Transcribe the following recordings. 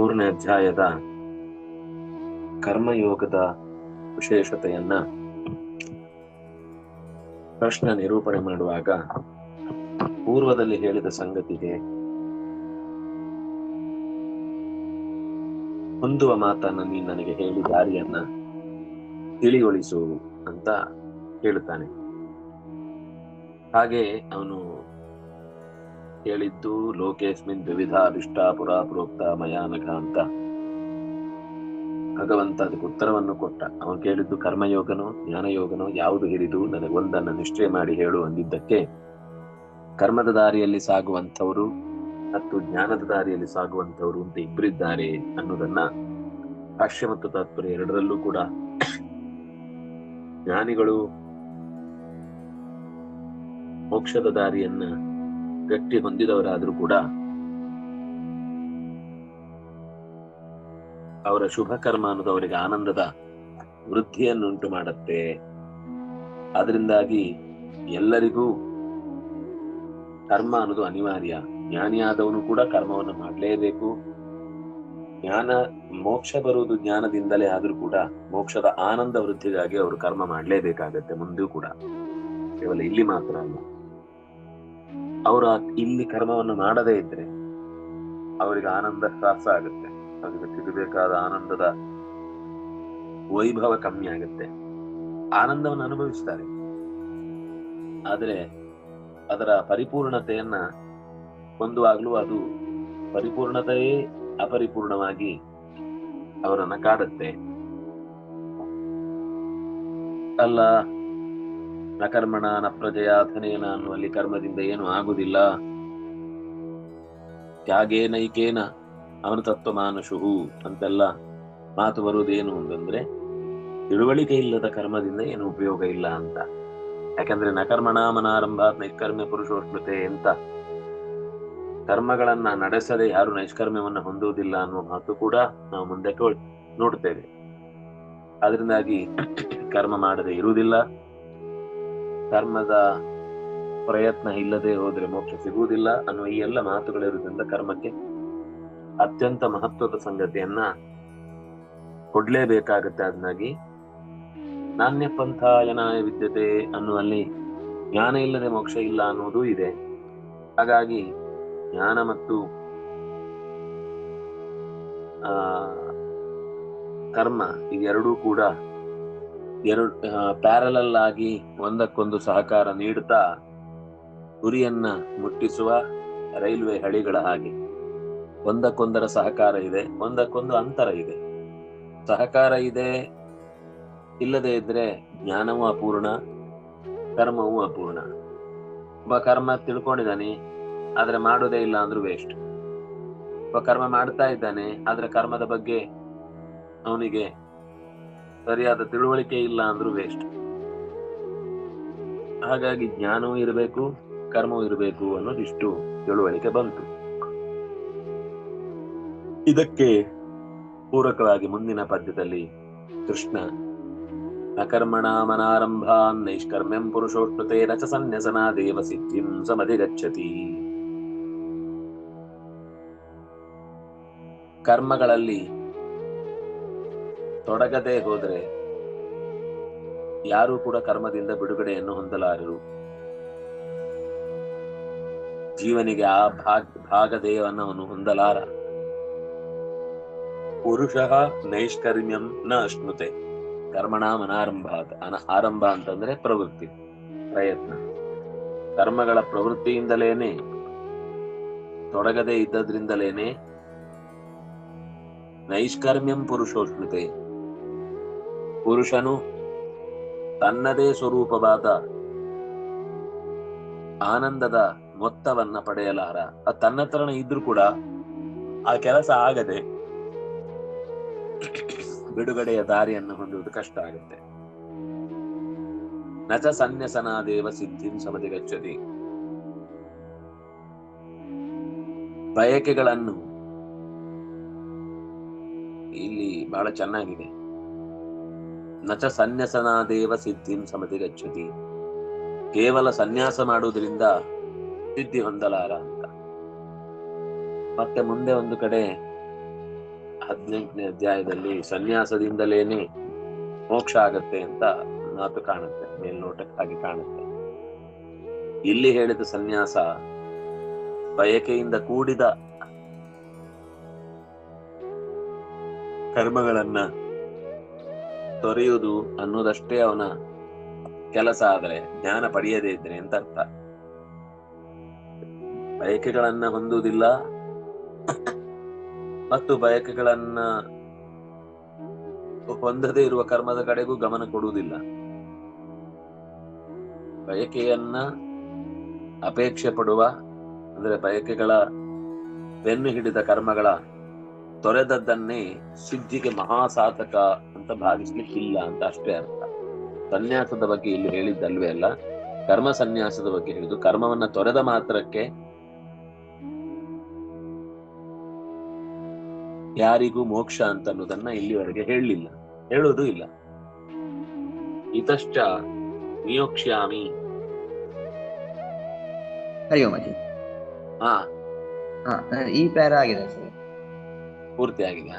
ಮೂರನೇ ಅಧ್ಯಾಯದ ಕರ್ಮಯೋಗದ ವಿಶೇಷತೆಯನ್ನ ಪ್ರಶ್ನ ನಿರೂಪಣೆ ಮಾಡುವಾಗ ಪೂರ್ವದಲ್ಲಿ ಹೇಳಿದ ಸಂಗತಿಗೆ ಹೊಂದುವ ಮಾತನ್ನ ನೀನು ನನಗೆ ಹೇಳಿ ದಾರಿಯನ್ನ ತಿಳಿಗೊಳಿಸು ಅಂತ ಹೇಳುತ್ತಾನೆ. ಹಾಗೆ ಅವನು ಹೇಳಿದ್ದು ಲೋಕೇಸ್ಮಿನ್ ವಿವಿಧ ಅಭಿಷ್ಟಾ ಪುರಾ, ಪ್ರೋಕ್ತ ಮಯಾನಘ ಅಂತ ಭಗವಂತ ಅದಕ್ಕೆ ಉತ್ತರವನ್ನು ಕೊಟ್ಟ. ಅವನು ಕೇಳಿದ್ದು ಕರ್ಮಯೋಗನೋ, ಜ್ಞಾನಯೋಗನೋ ಯಾವುದು ಹಿರಿದು, ನನಗೆ ಒಂದನ್ನು ನಿಶ್ಚಯ ಮಾಡಿ ಹೇಳು ಅಂದಿದ್ದಕ್ಕೆ, ಕರ್ಮದ ದಾರಿಯಲ್ಲಿ ಸಾಗುವಂಥವರು ಮತ್ತು ಜ್ಞಾನದ ದಾರಿಯಲ್ಲಿ ಸಾಗುವಂಥವರು ಅಂತ ಇಬ್ಬರಿದ್ದಾರೆ ಅನ್ನೋದನ್ನ ಭಾಷ್ಯ ಮತ್ತು ತಾತ್ಪರ್ಯ ಎರಡರಲ್ಲೂ ಕೂಡ ಜ್ಞಾನಿಗಳು ಮೋಕ್ಷದ ದಾರಿಯನ್ನ ಗಟ್ಟಿ ಹೊಂದಿದವರಾದ್ರೂ ಕೂಡ ಅವರ ಶುಭ ಕರ್ಮ ಅನ್ನೋದು ಅವರಿಗೆ ಆನಂದದ ವೃದ್ಧಿಯನ್ನುಂಟು ಮಾಡುತ್ತೆ. ಅದರಿಂದಾಗಿ ಎಲ್ಲರಿಗೂ ಕರ್ಮ ಅನ್ನೋದು ಅನಿವಾರ್ಯ. ಜ್ಞಾನಿಯಾದವನು ಕೂಡ ಕರ್ಮವನ್ನು ಮಾಡಲೇಬೇಕು. ಜ್ಞಾನ, ಮೋಕ್ಷ ಬರುವುದು ಜ್ಞಾನದಿಂದಲೇ ಆದ್ರೂ ಕೂಡ ಮೋಕ್ಷದ ಆನಂದ ವೃದ್ಧಿಗಾಗಿ ಅವರು ಕರ್ಮ ಮಾಡಲೇಬೇಕಾಗತ್ತೆ ಮುಂದೂ ಕೂಡ. ಕೇವಲ ಇಲ್ಲಿ ಮಾತ್ರ ಅಲ್ಲ. ಅವರು ಇಲ್ಲಿ ಕರ್ಮವನ್ನು ಮಾಡದೇ ಇದ್ರೆ ಅವರಿಗೆ ಆನಂದ ಹ್ರಾಸ ಆಗುತ್ತೆ. ಅವರಿಗೆ ಸಿಗಬೇಕಾದ ಆನಂದದ ವೈಭವ ಕಮ್ಮಿ ಆಗುತ್ತೆ. ಆನಂದವನ್ನು ಅನುಭವಿಸ್ತಾರೆ. ಆದರೆ ಅದರ ಪರಿಪೂರ್ಣತೆಯನ್ನ ಹೊಂದುವಾಗಲೂ ಅದು ಪರಿಪೂರ್ಣತೆಯೇ ಅಪರಿಪೂರ್ಣವಾಗಿ ಅವರನ್ನ ಕಾಡುತ್ತೆ. ಅಲ್ಲ ನ ಕರ್ಮಣ ನ ಪ್ರಜೆಯ ಧನೇನ ಅನ್ನುವಲ್ಲಿ ಕರ್ಮದಿಂದ ಏನು ಆಗುವುದಿಲ್ಲ. ತ್ಯಾಗೇನೈಕೇನ ಅವನ ತತ್ವ ಮಾನುಷುಹು ಅಂತೆಲ್ಲ ಮಾತು ಬರುವುದೇನು ಅಂತಂದ್ರೆ ತಿಳುವಳಿಕೆ ಇಲ್ಲದ ಕರ್ಮದಿಂದ ಏನು ಉಪಯೋಗ ಇಲ್ಲ ಅಂತ. ಯಾಕಂದ್ರೆ ನಕರ್ಮಣ ಮನಾರಂಭ ನೈಷ್ಕರ್ಮ್ಯ ಪುರುಷೋಷ್ಣತೆ ಅಂತ ಕರ್ಮಗಳನ್ನ ನಡೆಸದೆ ಯಾರು ನೈಷ್ಕರ್ಮ್ಯವನ್ನ ಹೊಂದುವುದಿಲ್ಲ ಅನ್ನುವ ಮಾತು ಕೂಡ ನಾವು ಮುಂದೆ ನೋಡ್ತೇವೆ. ಅದರಿಂದಾಗಿ ಕರ್ಮ ಮಾಡದೆ ಇರುವುದಿಲ್ಲ. ಕರ್ಮದ ಪ್ರಯತ್ನ ಇಲ್ಲದೆ ಹೋದ್ರೆ ಮೋಕ್ಷ ಸಿಗುವುದಿಲ್ಲ ಅನ್ನುವ ಈ ಎಲ್ಲ ಮಾತುಗಳಿರುವುದರಿಂದ ಕರ್ಮಕ್ಕೆ ಅತ್ಯಂತ ಮಹತ್ವದ ಸಂಗತಿಯನ್ನ ಕೊಡ್ಲೇಬೇಕಾಗತ್ತೆ ಅದನ್ನಾಗಿ ನಾಣ್ಯ ಪಂಥಾಯನಾಯ ವಿದ್ಯತೆ ಅನ್ನುವಲ್ಲಿ ಜ್ಞಾನ ಇಲ್ಲದೆ ಮೋಕ್ಷ ಇಲ್ಲ ಅನ್ನುವುದೂ ಇದೆ. ಹಾಗಾಗಿ ಜ್ಞಾನ ಮತ್ತು, ಆ, ಕರ್ಮ ಇವೆರಡೂ ಕೂಡ ಎರಡು ಪ್ಯಾರಲಲ್ ಆಗಿ ಒಂದಕ್ಕೊಂದು ಸಹಕಾರ ನೀಡುತ್ತಾ ಗುರಿಯನ್ನ ಮುಟ್ಟಿಸುವ ರೈಲ್ವೆ ಹಳಿಗಳ ಹಾಗೆ. ಒಂದಕ್ಕೊಂದರ ಸಹಕಾರ ಇದೆ, ಒಂದಕ್ಕೊಂದು ಅಂತರ ಇದೆ. ಸಹಕಾರ ಇದೆ ಇಲ್ಲದೆ ಇದ್ರೆ ಜ್ಞಾನವೂ ಅಪೂರ್ಣ, ಕರ್ಮವೂ ಅಪೂರ್ಣ. ಒಬ್ಬ ಕರ್ಮ ತಿಳ್ಕೊಂಡಿದ್ದಾನೆ, ಆದ್ರೆ ಮಾಡೋದೇ ಇಲ್ಲ ಅಂದ್ರೂ ವೇಸ್ಟ್ ಒಬ್ಬ ಕರ್ಮ ಮಾಡ್ತಾ ಇದ್ದಾನೆ, ಆದ್ರೆ ಕರ್ಮದ ಬಗ್ಗೆ ಅವನಿಗೆ ಸರಿಯಾದ ತಿಳುವಳಿಕೆ ಇಲ್ಲ ಅಂದ್ರೂ ವೇಸ್ಟ್ ಹಾಗಾಗಿ ಜ್ಞಾನವೂ ಇರಬೇಕು, ಕರ್ಮವೂ ಇರಬೇಕು ಅನ್ನೋದಿಷ್ಟು ತಿಳುವಳಿಕೆ ಬಂತು. ಇದಕ್ಕೆ ಪೂರಕವಾಗಿ ಮುಂದಿನ ಪದ್ಯದಲ್ಲಿ ಕೃಷ್ಣ ಅಕರ್ಮಣ ಮನಾರಂಭಾನ್ ನೈಷ್ಕರ್ಮ್ಯಂ ಪುರುಷೋಷ್ಣತೆ ರಚ ಸನ್ಯಸನಾ ದೇವ ಸಿದ್ಧಿಂ ಸಮಧಿಗಚ್ಚತಿ. ಕರ್ಮಗಳಲ್ಲಿ ತೊಡಗದೆ ಹೋದರೆ ಯಾರೂ ಕೂಡ ಕರ್ಮದಿಂದ ಬಿಡುಗಡೆಯನ್ನು ಹೊಂದಲಾರರು. ಜೀವನಿಗೆ ಆ ಭಾಗ ಭಾಗಧೇಯವನ್ನು ಹೊಂದಲಾರ. ಪುರುಷ ನೈಷ್ಕರ್ಮ್ಯಂ ನ ಅಶ್ನುತೆ. ಕರ್ಮಣ ಮನಾರಂಭ ಅನ ಆರಂಭ ಅಂತಂದ್ರೆ ಪ್ರವೃತ್ತಿ, ಪ್ರಯತ್ನ. ಕರ್ಮಗಳ ಪ್ರವೃತ್ತಿಯಿಂದಲೇನೆ, ತೊಡಗದೆ ಇದ್ದದ್ರಿಂದಲೇನೆ ನೈಷ್ಕರ್ಮ್ಯಂ ಪುರುಷೋಷ್ಣತೆ. ಪುರುಷನು ತನ್ನದೇ ಸ್ವರೂಪವಾದ ಆನಂದದ ಮೊತ್ತವನ್ನ ಪಡೆಯಲಾರ. ಅದು ತನ್ನ ಹತ್ರನೇ ಇದ್ರೂ ಕೂಡ ಆ ಕೆಲಸ ಆಗದೆ ಬಿಡುಗಡೆಯ ದಾರಿಯನ್ನು ಹೊಂದುವುದು ಕಷ್ಟ ಆಗುತ್ತೆ. ನಚ ಸನ್ಯಸನಾದೇವ ಸಿದ್ಧಿಂ ಸಮಧಿಗಚ್ಚತಿ. ಬಯಕೆಗಳನ್ನು ಇಲ್ಲಿ ಬಹಳ ಚೆನ್ನಾಗಿದೆ. ನಚ ಸನ್ಯಸನಾದೇವ ಸಿದ್ಧಿಂ ಸಮಧಿಗಚ್ಚತಿ ಕೇವಲ ಸನ್ಯಾಸ ಮಾಡುವುದರಿಂದ ಸಿದ್ಧಿ ಹೊಂದಲಾರ ಅಂತ. ಮತ್ತೆ ಮುಂದೆ ಒಂದು ಕಡೆ ಹದಿನೆಂಟನೇ ಅಧ್ಯಾಯದಲ್ಲಿ ಸನ್ಯಾಸದಿಂದಲೇನೆ ಮೋಕ್ಷ ಆಗತ್ತೆ ಅಂತ ಮಾತು ಕಾಣುತ್ತೆ, ಮೇಲ್ನೋಟಕ್ಕಾಗಿ ಕಾಣುತ್ತೆ. ಇಲ್ಲಿ ಹೇಳಿದ ಸನ್ಯಾಸ ಬಯಕೆಯಿಂದ ಕೂಡಿದ ಕರ್ಮಗಳನ್ನ ತೊರೆಯುವುದು ಅನ್ನೋದಷ್ಟೇ ಅವನ ಕೆಲಸ ಆದರೆ ಜ್ಞಾನ ಪಡೆಯದೇ ಇದ್ರೆ ಅಂತ ಅರ್ಥ? ಬಯಕೆಗಳನ್ನ ಹೊಂದುವುದಿಲ್ಲ. ಮತ್ತು ಬಯಕೆಗಳನ್ನ ಹೊಂದದೇ ಇರುವ ಕರ್ಮದ ಕಡೆಗೂ ಗಮನ ಕೊಡುವುದಿಲ್ಲ. ಬಯಕೆಯನ್ನ ಅಪೇಕ್ಷೆ ಪಡುವ, ಅಂದ್ರೆ ಬಯಕೆಗಳ ಬೆನ್ನು ಹಿಡಿದ ಕರ್ಮಗಳ ತೊರೆದದ್ದನ್ನೇ ಸಿದ್ಧಿಗೆ ಮಹಾಸಾಧಕ ಅಂತ ಭಾವಿಸ್ಲಿಕ್ಕಿಲ್ಲ ಅಂತ ಅಷ್ಟೇ ಅರ್ಥ. ಸನ್ಯಾಸದ ಬಗ್ಗೆ ಇಲ್ಲಿ ಹೇಳಿದ್ದಲ್ವೇ ಅಲ್ಲ? ಕರ್ಮ ಸನ್ಯಾಸದ ಬಗ್ಗೆ ಹೇಳಿದ್ದು ಕರ್ಮವನ್ನ ತೊರೆದ ಮಾತ್ರಕ್ಕೆ ಯಾರಿಗೂ ಮೋಕ್ಷ ಅಂತ ಅನ್ನೋದನ್ನ ಇಲ್ಲಿವರೆಗೆ ಹೇಳಲಿಲ್ಲ. ಹೇಳೋದು ಇಲ್ಲ. ಇತಶ್ಚ ನಿಯೋಕ್ಷ್ಯಾಮಿ. ಹರಿ ಓಂ ಹಾ. ಹಾ ಈ ಪ್ಯಾರ ಆಗಿದೆ ಸರ್. ಪೂರ್ತಿ ಆಗಿದೆ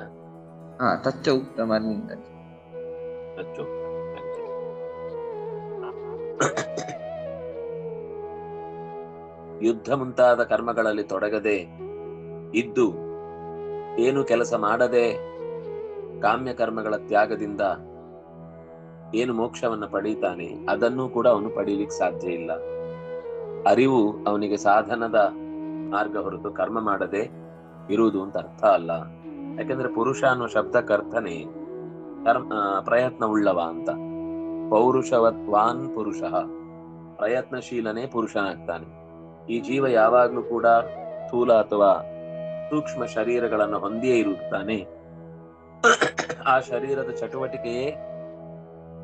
ಹಾ. ತಚ್ಚ ಉಕ್ತ ತಚ್ಚು ಯುದ್ಧ ಮುಂತಾದ ಕರ್ಮಗಳಲ್ಲಿ ತೊಡಗದೆ ಇದ್ದು ಏನು ಕೆಲಸ ಮಾಡದೆ ಕಾಮ್ಯ ಕರ್ಮಗಳ ತ್ಯಾಗದಿಂದ ಏನು ಮೋಕ್ಷವನ್ನು ಪಡೀತಾನೆ ಅದನ್ನೂ ಕೂಡ ಅವನು ಪಡೀಲಿಕ್ಕೆ ಸಾಧ್ಯ ಇಲ್ಲ. ಅರಿವು ಅವನಿಗೆ ಸಾಧನದ ಮಾರ್ಗ ಹೊರತು ಕರ್ಮ ಮಾಡದೆ ಇರುವುದು ಅಂತ ಅರ್ಥ ಅಲ್ಲ. ಯಾಕಂದ್ರೆ ಪುರುಷ ಅನ್ನೋ ಶಬ್ದಕ್ಕರ್ಥನೇ ಕರ್ಮ ಪ್ರಯತ್ನವುಳ್ಳವ ಅಂತ. ಪೌರುಷವತ್ವಾನ್ ಪುರುಷ. ಪ್ರಯತ್ನಶೀಲನೇ ಪುರುಷನಾಗ್ತಾನೆ. ಈ ಜೀವ ಯಾವಾಗ್ಲೂ ಕೂಡ ಸ್ಥೂಲ ಅಥವಾ ಸೂಕ್ಷ್ಮ ಶರೀರಗಳನ್ನು ಹೊಂದಿಯೇ ಇರುತ್ತಾನೆ. ಆ ಶರೀರದ ಚಟುವಟಿಕೆಯೇ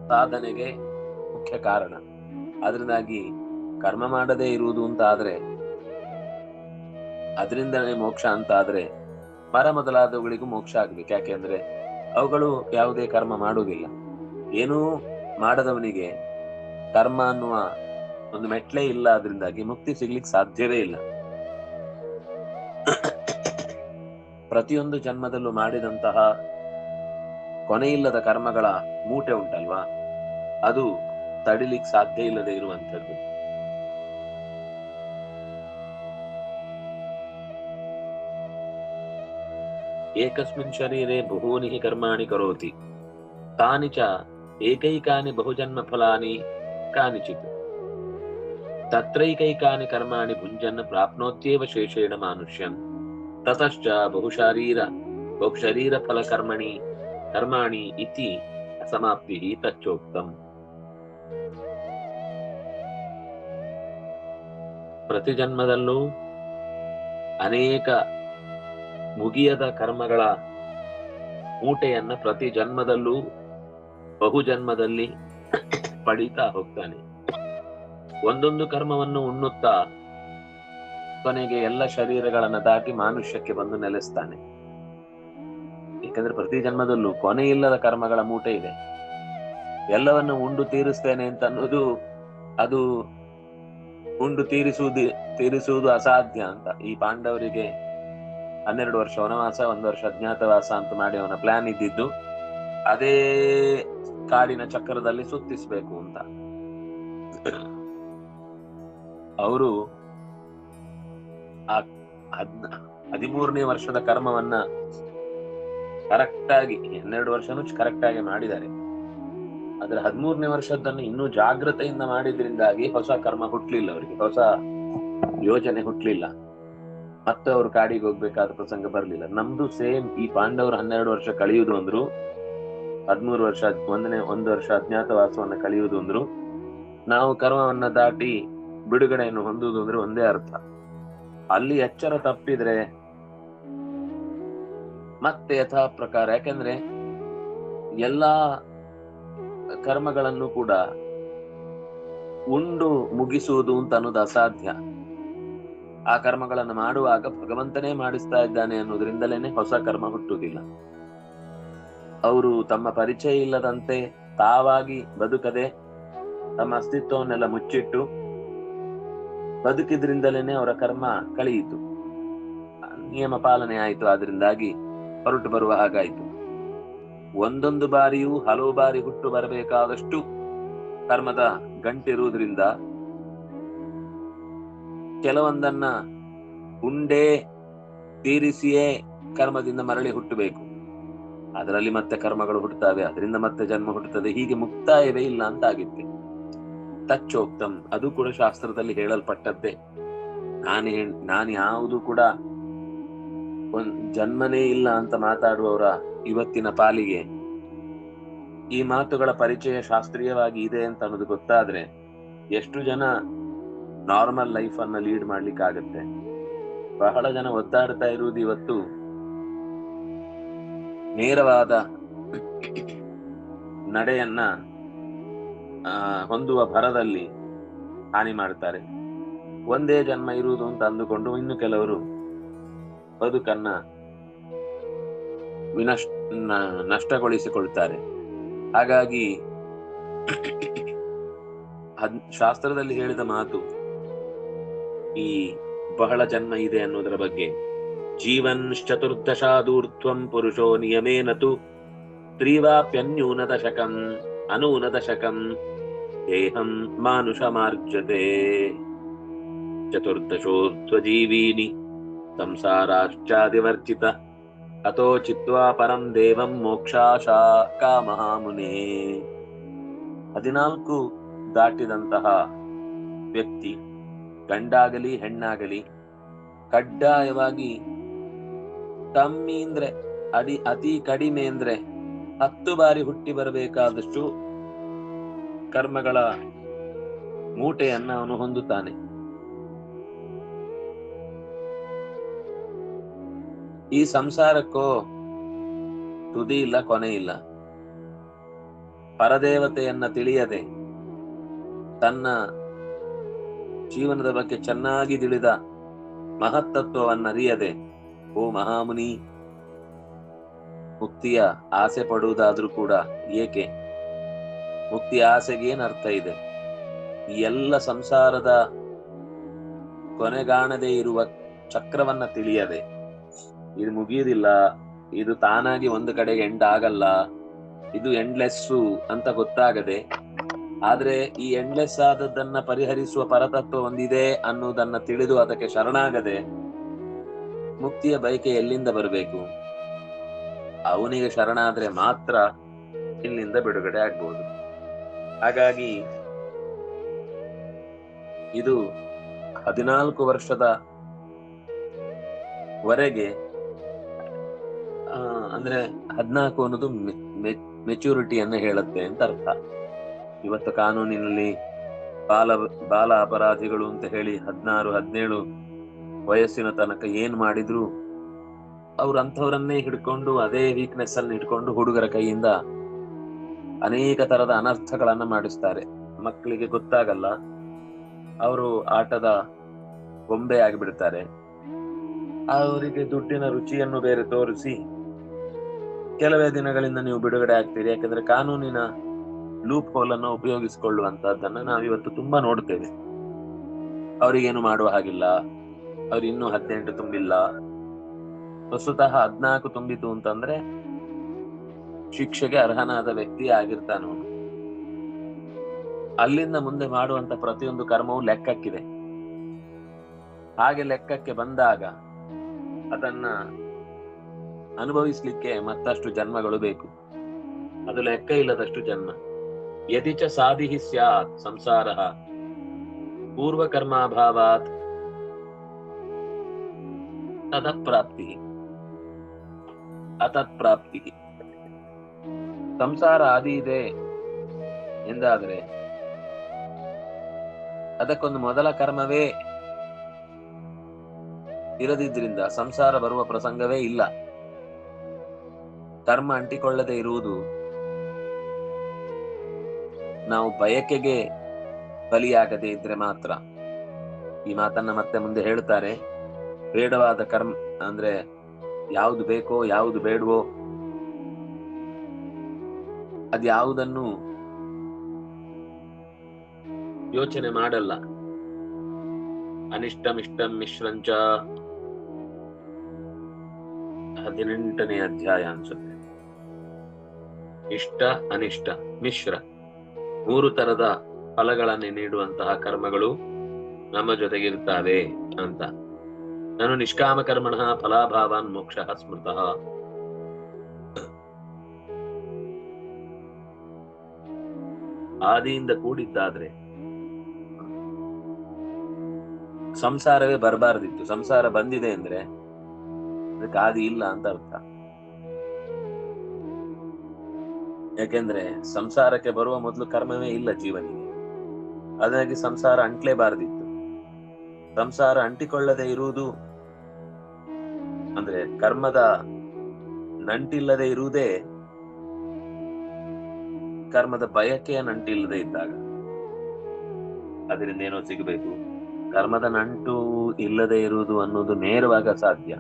ಸಾಧನೆಗೆ ಮುಖ್ಯ ಕಾರಣ. ಅದರಿಂದಾಗಿ ಕರ್ಮ ಮಾಡದೇ ಇರುವುದು ಅಂತ ಆದ್ರೆ, ಅದರಿಂದಲೇ ಮೋಕ್ಷ ಅಂತ ಆದ್ರೆ ಮರ ಮೊದಲಾದವುಗಳಿಗೂ ಮೋಕ್ಷ ಆಗ್ಬೇಕು. ಯಾಕೆಂದ್ರೆ ಅವುಗಳು ಯಾವುದೇ ಕರ್ಮ ಮಾಡುವುದಿಲ್ಲ. ಏನೂ ಮಾಡದವನಿಗೆ ಕರ್ಮ ಅನ್ನುವ ಒಂದು ಮೆಟ್ಲೇ ಇಲ್ಲ ಅದರಿಂದಾಗಿ ಮುಕ್ತಿ ಸಿಗ್ಲಿಕ್ಕೆ ಸಾಧ್ಯವೇ ಇಲ್ಲ. ಪ್ರತಿಯೊಂದು ಜನ್ಮದಲ್ಲೂ ಮಾಡಿದಂತಹ ಕೊನೆಯಿಲ್ಲದ ಕರ್ಮಗಳ ಮೂಟೆ ಉಂಟಲ್ವಾ? ಅದು ತಡಿಲಿಕ್ಕೆ ಸಾಧ್ಯ ಇಲ್ಲದೆ ಇರುವಂತದ್ದು ಏಕಸ್ಮಿನ್ ಶರೀರೆ ಬಹೂನಿ ಹಿ ಕರ್ಮಾಣಿ ಕರೋತಿ ತಾನಿ ಚ ಏಕೈಕಾನಿ ಬಹುಜನ್ಮ ಫಲಾನಿ ಕಾನಿಚಿತ್ ತತ್ರೈಕೈಕಾನಿ ಕರ್ಮಾಣಿ ಭುಂಜನ್ ಪ್ರಾಪ್ನೋತ್ಯೇವ ಶೇಷೇಣ ಮಾನುಷ್ಯಂ ತತಶ್ಚ ಬಹುಶಾರೀರ ಬಹುಶರೀರ ಫಲ ಕರ್ಮಣಿ ಕರ್ಮಾಣಿ ಇತಿ ಅಸಮಾಪ್ತಿ ತಚ್ಚೋಕ್ತಂ ಪ್ರತಿ ಜನ್ಮದಲ್ಲೂ ಅನೇಕ ಮುಗಿಯದ ಕರ್ಮಗಳ ಮೂಟೆಯನ್ನ ಪ್ರತಿ ಜನ್ಮದಲ್ಲೂ ಬಹು ಜನ್ಮದಲ್ಲಿ ಪಡೀತಾ ಹೋಗ್ತಾನೆ. ಒಂದೊಂದು ಕರ್ಮವನ್ನು ಉಣ್ಣುತ್ತಾ ಕೊನೆಗೆ ಎಲ್ಲ ಶರೀರಗಳನ್ನ ದಾಟಿ ಮಾನುಷ್ಯಕ್ಕೆ ಬಂದು ನೆಲೆಸ್ತಾನೆ. ಏಕೆಂದ್ರೆ ಪ್ರತಿ ಜನ್ಮದಲ್ಲೂ ಕೊನೆ ಇಲ್ಲದ ಕರ್ಮಗಳ ಮೂಟೆ ಇದೆ. ಎಲ್ಲವನ್ನು ಉಂಡು ತೀರಿಸ್ತೇನೆ ಅಂತ ಅನ್ನೋದು ಅದು ಉಂಡು ತೀರಿಸುವುದು ತೀರಿಸುವುದು ಅಸಾಧ್ಯ ಅಂತ ಈ ಪಾಂಡವರಿಗೆ ಹನ್ನೆರಡು ವರ್ಷ, ವನವಾಸ, ಒಂದು ವರ್ಷ, ಅಜ್ಞಾತವಾಸ ಅಂತ ಮಾಡಿ ಅವನ ಪ್ಲಾನ್ ಇದ್ದಿದ್ದು, ಅದೇ ಕಾಡಿನ ಚಕ್ರದಲ್ಲಿ ಸುತ್ತಿಸ್ಬೇಕು ಅಂತ. ಅವರು ಆ ಹದಿಮೂರನೇ ವರ್ಷದ ಕರ್ಮವನ್ನ ಕರೆಕ್ಟ್ ಆಗಿ ಹನ್ನೆರಡು ವರ್ಷನೂ ಕರೆಕ್ಟ್ ಆಗಿ ಮಾಡಿದ್ದಾರೆ. ಆದ್ರೆ ಹದಿಮೂರನೇ ವರ್ಷದನ್ನು ಇನ್ನೂ ಜಾಗ್ರತೆಯಿಂದ ಮಾಡಿದ್ರಿಂದಾಗಿ ಹೊಸ ಕರ್ಮ ಹುಟ್ಲಿಲ್ಲ ಅವರಿಗೆ, ಹೊಸ ಯೋಜನೆ ಹುಟ್ಲಿಲ್ಲ. ಮತ್ತೆ ಅವ್ರ ಕಾಡಿಗೆ ಹೋಗ್ಬೇಕಾದ ಪ್ರಸಂಗ ಬರ್ಲಿಲ್ಲ. ನಮ್ದು ಸೇಮ್ ಈ ಪಾಂಡವರು ಹನ್ನೆರಡು ವರ್ಷ ಕಳೆಯುವುದು ಅಂದ್ರು. ಹದ್ಮೂರು ವರ್ಷ ಒಂದನೇ, ಒಂದು ವರ್ಷ ಅಜ್ಞಾತವಾಸವನ್ನ ಕಳೆಯುವುದು ಅಂದ್ರು. ನಾವು ಕರ್ಮವನ್ನ ದಾಟಿ ಬಿಡುಗಡೆಯನ್ನು ಹೊಂದುವುದು ಅಂದ್ರೆ ಒಂದೇ ಅರ್ಥ. ಅಲ್ಲಿ ಎಚ್ಚರ ತಪ್ಪಿದ್ರೆ ಮತ್ತೆ ಯಥಾ ಪ್ರಕಾರ ಯಾಕಂದ್ರೆ ಎಲ್ಲಾ ಕರ್ಮಗಳನ್ನು ಕೂಡ ಉಂಡು ಮುಗಿಸುವುದು ಅಂತ ಅನ್ನೋದು ಅಸಾಧ್ಯ. ಆ ಕರ್ಮಗಳನ್ನು ಮಾಡುವಾಗ ಭಗವಂತನೇ ಮಾಡಿಸ್ತಾ ಇದ್ದಾನೆ ಅನ್ನೋದ್ರಿಂದಲೇನೆ ಹೊಸ ಕರ್ಮ ಹುಟ್ಟುವುದಿಲ್ಲ. ಅವರು ತಮ್ಮ ಪರಿಚಯ ಇಲ್ಲದಂತೆ ತಾವಾಗಿ ಬದುಕದೆ ತಮ್ಮ ಅಸ್ತಿತ್ವವನ್ನೆಲ್ಲ ಮುಚ್ಚಿಟ್ಟು ಬದುಕಿದ್ರಿಂದಲೇನೆ ಅವರ ಕರ್ಮ ಕಳೆಯಿತು. ನಿಯಮ ಪಾಲನೆ ಆಯಿತು ಅದರಿಂದಾಗಿ ಹೊರಟು ಬರುವ ಹಾಗಾಯಿತು. ಒಂದೊಂದು ಬಾರಿಯೂ ಹಲವು ಬಾರಿ ಹುಟ್ಟು ಬರಬೇಕಾದಷ್ಟು ಕರ್ಮದ ಗಂಟಿರುವುದರಿಂದ ಕೆಲವೊಂದನ್ನ ಉಂಡೆ, ತೀರಿಸಿಯೇ ಕರ್ಮದಿಂದ ಮರಳಿ ಹುಟ್ಟಬೇಕು. ಅದರಲ್ಲಿ ಮತ್ತೆ ಕರ್ಮಗಳು ಹುಟ್ಟುತ್ತವೆ, ಅದರಿಂದ ಮತ್ತೆ ಜನ್ಮ ಹುಟ್ಟುತ್ತದೆ, ಹೀಗೆ ಮುಕ್ತಾಯವೇ ಇಲ್ಲ ಅಂತ ಆಗಿತ್ತೆ ತಚ್ಚೋಕ್ತಂ, ಅದು ಕೂಡ ಶಾಸ್ತ್ರದಲ್ಲಿ ಹೇಳಲ್ಪಟ್ಟದ್ದೇ. ನಾನು ನಾನು ಯಾವುದು ಕೂಡ ಒಂದ್ ಜನ್ಮನೇ ಇಲ್ಲ ಅಂತ ಮಾತಾಡುವವರ ಇವತ್ತಿನ ಪಾಲಿಗೆ ಈ ಮಾತುಗಳ ಪರಿಚಯ ಶಾಸ್ತ್ರೀಯವಾಗಿ ಇದೆ ಅಂತ ಅನ್ನೋದು ಗೊತ್ತಾದ್ರೆ ಎಷ್ಟು ಜನ ನಾರ್ಮಲ್ ಲೈಫ್ ಅನ್ನ ಲೀಡ್ ಮಾಡ್ಲಿಕ್ಕೆ ಆಗುತ್ತೆ. ಬಹಳ ಜನ ಒದ್ದಾಡ್ತಾ ಇರುವುದು ಇವತ್ತು ನೇರವಾದ ನಡೆಯನ್ನ ಹೊಂದುವ ಭರದಲ್ಲಿ ಹಾನಿ ಮಾಡ್ತಾರೆ. ಒಂದೇ ಜನ್ಮ ಇರುವುದು ಅಂತ ಅಂದುಕೊಂಡು ಇನ್ನು ಕೆಲವರು ಬದುಕನ್ನ ವಿನಶ್, ನ- ನಷ್ಟಗೊಳಿಸಿಕೊಳ್ತಾರೆ. ಹಾಗಾಗಿ ಶಾಸ್ತ್ರದಲ್ಲಿ ಹೇಳಿದ ಮಾತು ಈ ಬಹಳ ಜನ್ಮ ಇದೆ ಅನ್ನೋದರ ಬಗ್ಗೆ. ಜೀವನ್ ಚತುರ್ದಶಾದೂರ್ಧ್ವಂ ಪುರುಷೋ ನಿಯಮೇನತು. ತ್ರೀವಾಪ್ಯನ್ಯೂನ ದಶಕಂ ಅನೂನ ದಶಕಂ ದೇಹಂ ಮಾನುಷ ಮಾರ್ಜತೆ ಚತುರ್ದಶೋರ್ಧ್ವಜೀವೀನಿ ಸಂಸಾರಾಶ್ಚಾದಿವರ್ಜಿತ. ಅತೋ ಚಿತ್ವಾ ಪರಂ ದೇವಂ ಮೋಕ್ಷಾಶಾ ಕಾಮಹಾಮುನೇ. ಹದಿನಾಲ್ಕು ದಾಟಿದಂತಹ ವ್ಯಕ್ತಿ ಗಂಡಾಗಲಿ, ಹೆಣ್ಣಾಗಲಿ, ಕಡ್ಡಾಯವಾಗಿ ಕಮ್ಮಿ ಅಂದ್ರೆ ಅಡಿ ಅತಿ ಕಡಿಮೆ ಅಂದ್ರೆ ಹತ್ತು ಬಾರಿ ಹುಟ್ಟಿ ಬರಬೇಕಾದಷ್ಟು ಕರ್ಮಗಳ ಮೂಟೆಯನ್ನ ಅವನು ಹೊಂದುತ್ತಾನೆ. ಈ ಸಂಸಾರಕ್ಕೋ ತುದಿ ಇಲ್ಲ, ಕೊನೆ ಇಲ್ಲ. ಪರದೇವತೆಯನ್ನ ತಿಳಿಯದೆ ತನ್ನ ಜೀವನದ ಬಗ್ಗೆ ಚೆನ್ನಾಗಿ ತಿಳಿದ ಮಹತ್ತತ್ವವನ್ನರಿಯದೆ, ಓ ಮಹಾಮುನಿ! ಮುಕ್ತಿಯ ಆಸೆ ಪಡುವುದಾದ್ರೂ ಕೂಡ ಏಕೆ? ಮುಕ್ತಿಯ ಆಸೆಗೆ ಏನ್ ಅರ್ಥ ಇದೆ? ಈ ಎಲ್ಲ ಸಂಸಾರದ ಕೊನೆಗಾಣದೇ ಇರುವ ಚಕ್ರವನ್ನ ತಿಳಿಯದೆ. ಇದು ಮುಗಿಯುವುದಿಲ್ಲ ಇದು ತಾನಾಗಿ ಒಂದು ಕಡೆಗೆ ಎಂಡ್ ಆಗಲ್ಲ, ಇದು ಎಂಡ್ಲೆಸ್ಸು ಅಂತ ಗೊತ್ತಾಗದೆ ಆದ್ರೆ ಈ ಎಂಡ್ಲೆಸ್ ಆದದ್ದನ್ನ ಪರಿಹರಿಸುವ ಪರತತ್ವ ಒಂದಿದೆ ಅನ್ನೋದನ್ನ ತಿಳಿದು ಅದಕ್ಕೆ ಶರಣಾಗದೆ ಮುಕ್ತಿಯ ಬಯಕೆ ಎಲ್ಲಿಂದ ಬರಬೇಕು? ಅವನಿಗೆ ಶರಣಾದ್ರೆ ಮಾತ್ರ ಇಲ್ಲಿಂದ ಬಿಡುಗಡೆ ಆಗ್ಬೋದು. ಹಾಗಾಗಿ ಇದು ಹದಿನಾಲ್ಕು ವರ್ಷದ ವರೆಗೆ ಅಂದ್ರೆ ಹದಿನಾಲ್ಕು ಅನ್ನೋದು ಮೆಚುರಿಟಿಯನ್ನು ಹೇಳುತ್ತೆ ಅಂತ ಅರ್ಥ. ಇವತ್ತು ಕಾನೂನಿನಲ್ಲಿ ಬಾಲ ಬಾಲ ಅಪರಾಧಿಗಳು ಅಂತ ಹೇಳಿ ಹದಿನಾರು, ಹದಿನೇಳು ವಯಸ್ಸಿನ ತನಕ ಏನ್ ಮಾಡಿದ್ರು ಅವ್ರು ಅಂಥವ್ರನ್ನೇ ಹಿಡ್ಕೊಂಡು, ಅದೇ ವೀಕ್ನೆಸ್ ಅಲ್ಲಿ ಹಿಡ್ಕೊಂಡು ಹುಡುಗರ ಕೈಯಿಂದ ಅನೇಕ ತರದ ಅನರ್ಥಗಳನ್ನ ಮಾಡಿಸ್ತಾರೆ. ಮಕ್ಕಳಿಗೆ ಗೊತ್ತಾಗಲ್ಲ, ಅವರು ಆಟದ ಗೊಂಬೆ ಆಗಿಬಿಡ್ತಾರೆ. ಅವರಿಗೆ ದುಡ್ಡಿನ ರುಚಿಯನ್ನು ಬೇರೆ ತೋರಿಸಿ, ಕೆಲವೇ ದಿನಗಳಿಂದ ನೀವು ಬಿಡುಗಡೆ ಆಗ್ತೀರಿ. ಯಾಕಂದ್ರೆ ಕಾನೂನಿನ ಲೂಪ್ ಹೋಲ್ ಅನ್ನು ಉಪಯೋಗಿಸಿಕೊಳ್ಳುವಂತಹದ್ದನ್ನ ನಾವಿವತ್ತು ತುಂಬಾ ನೋಡ್ತೇವೆ. ಅವರಿಗೇನು ಮಾಡುವ ಹಾಗಿಲ್ಲ. ಅವ್ರು ಇನ್ನೂ ಹದಿನೆಂಟು ತುಂಬಿಲ್ಲ. ಪ್ರಸ್ತುತಃ ಹದ್ನಾಲ್ಕು ತುಂಬಿತು ಅಂತಂದ್ರೆ ಶಿಕ್ಷೆಗೆ ಅರ್ಹನಾದ ವ್ಯಕ್ತಿ ಆಗಿರ್ತಾನು ಅಲ್ಲಿಂದ ಮುಂದೆ ಮಾಡುವಂತ ಪ್ರತಿಯೊಂದು ಕರ್ಮವು ಲೆಕ್ಕಕ್ಕಿದೆ. ಹಾಗೆ ಲೆಕ್ಕಕ್ಕೆ ಬಂದಾಗ ಅದನ್ನ ಅನುಭವಿಸ್ಲಿಕ್ಕೆ ಮತ್ತಷ್ಟು ಜನ್ಮಗಳು ಬೇಕು. ಅದು ಲೆಕ್ಕ ಇಲ್ಲದಷ್ಟು ಜನ್ಮ. ಯದಿ ಚ ಸಾಧಿ ಸ್ಯಾತ್ ಸಂಸಾರ ಪೂರ್ವಕರ್ಮಾಭಾವಾತ್ ಅತತ್ ಅತತ್ಪ್ರಾಪ್ತಿ ಸಂಸಾರ ಆದಿ ಇದೆ ಎಂದಾದ್ರೆ ಅದಕ್ಕೊಂದು ಮೊದಲ ಕರ್ಮವೇ ಇರದಿದ್ರಿಂದ ಸಂಸಾರ ಬರುವ ಪ್ರಸಂಗವೇ ಇಲ್ಲ. ಕರ್ಮ ಅಂಟಿಕೊಳ್ಳದೆ ಇರುವುದು ನಾವು ಬಯಕೆಗೆ ಬಲಿಯಾಗದೆ ಇದ್ರೆ ಮಾತ್ರ ಈ ಮಾತನ್ನ ಮತ್ತೆ ಮುಂದೆ ಹೇಳ್ತಾರೆ ಬೇಡವಾದ ಕರ್ಮ ಅಂದ್ರೆ ಯಾವುದು ಬೇಕೋ, ಯಾವುದು ಬೇಡವೋ, ಅದ್ಯಾವುದನ್ನು ಯೋಚನೆ ಮಾಡಲ್ಲ. ಅನಿಷ್ಟಮಿಷ್ಟಂ ಮಿಶ್ರಂಚ. ಹದಿನೆಂಟನೇ ಅಧ್ಯಾಯ ಅನ್ಸುತ್ತೆ. ಇಷ್ಟ, ಅನಿಷ್ಟ, ಮಿಶ್ರ. ಮೂರು ತರದ ಫಲಗಳನ್ನು ನೀಡುವಂತಹ ಕರ್ಮಗಳು ನಮ್ಮ ಜೊತೆಗಿರ್ತಾವೆ ಅಂತ. ನಾನು ನಿಷ್ಕಾಮ ಕರ್ಮಣ ಫಲಾಭಾವಾನ್ ಮೋಕ್ಷ ಸ್ಮೃತ. ಆದಿಯಿಂದ ಕೂಡಿದ್ದಾದ್ರೆ ಸಂಸಾರವೇ ಬರಬಾರ್ದಿತ್ತು. ಸಂಸಾರ ಬಂದಿದೆ ಅಂದ್ರೆ ಅದಕ್ಕೆ ಆದಿ ಇಲ್ಲ ಅಂತ ಅರ್ಥ. ಯಾಕೆಂದ್ರೆ ಸಂಸಾರಕ್ಕೆ ಬರುವ ಮೊದಲು ಕರ್ಮವೇ ಇಲ್ಲ ಜೀವನಿಗೆ. ಅದಾಗಿ ಸಂಸಾರ ಅಂಟ್ಲೇಬಾರದಿತ್ತು. ಸಂಸಾರ ಅಂಟಿಕೊಳ್ಳದೆ ಇರುವುದು ಅಂದ್ರೆ ಕರ್ಮದ ನಂಟಿಲ್ಲದೆ ಇರುವುದೇ ಕರ್ಮದ ಬಯಕೆಯ ನಂಟಿಲ್ಲದೆ ಇದ್ದಾಗ. ಅದರಿಂದ ಏನೋ ಸಿಗಬೇಕು. ಕರ್ಮದ ನಂಟು ಇಲ್ಲದೆ ಇರುವುದು ಅನ್ನೋದು ನೇರವಾಗ ಸಾಧ್ಯ.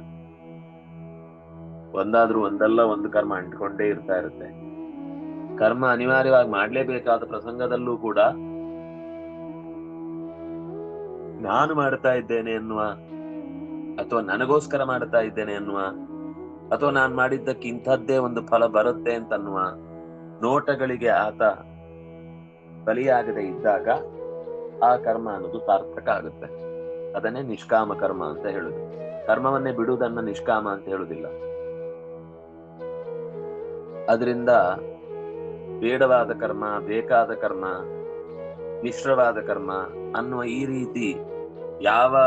ಒಂದಾದ್ರೂ ಒಂದಲ್ಲ ಒಂದು ಕರ್ಮ ಅಂಟ್ಕೊಂಡೇ ಇರ್ತಾ ಇರುತ್ತೆ. ಕರ್ಮ ಅನಿವಾರ್ಯವಾಗಿ ಮಾಡ್ಲೇಬೇಕಾದ ಪ್ರಸಂಗದಲ್ಲೂ ಕೂಡ ನಾನು ಮಾಡ್ತಾ ಇದ್ದೇನೆ ಎನ್ನುವ, ಅಥವಾ ನನಗೋಸ್ಕರ ಮಾಡ್ತಾ ಇದ್ದೇನೆ ಎನ್ನುವ, ಅಥವಾ ನಾನು ಮಾಡಿದ್ದಕ್ಕೆ ಇಂಥದ್ದೇ ಒಂದು ಫಲ ಬರುತ್ತೆ ಅಂತನ್ನುವ ನೋಟಗಳಿಗೆ ಆತ ಬಲಿಯಾಗದೆ ಇದ್ದಾಗ ಆ ಕರ್ಮ ಅನ್ನೋದು ಸಾರ್ಥಕ ಆಗುತ್ತೆ. ಅದನ್ನೇ ನಿಷ್ಕಾಮ ಕರ್ಮ ಅಂತ ಹೇಳುದು. ಕರ್ಮವನ್ನೇ ಬಿಡುವುದನ್ನ ನಿಷ್ಕಾಮ ಅಂತ ಹೇಳುದಿಲ್ಲ. ಅದರಿಂದ ಬೇಡವಾದ ಕರ್ಮ, ಬೇಕಾದ ಕರ್ಮ ಮಿಶ್ರವಾದ ಕರ್ಮ ಅನ್ನುವ ಈ ರೀತಿ ಯಾವ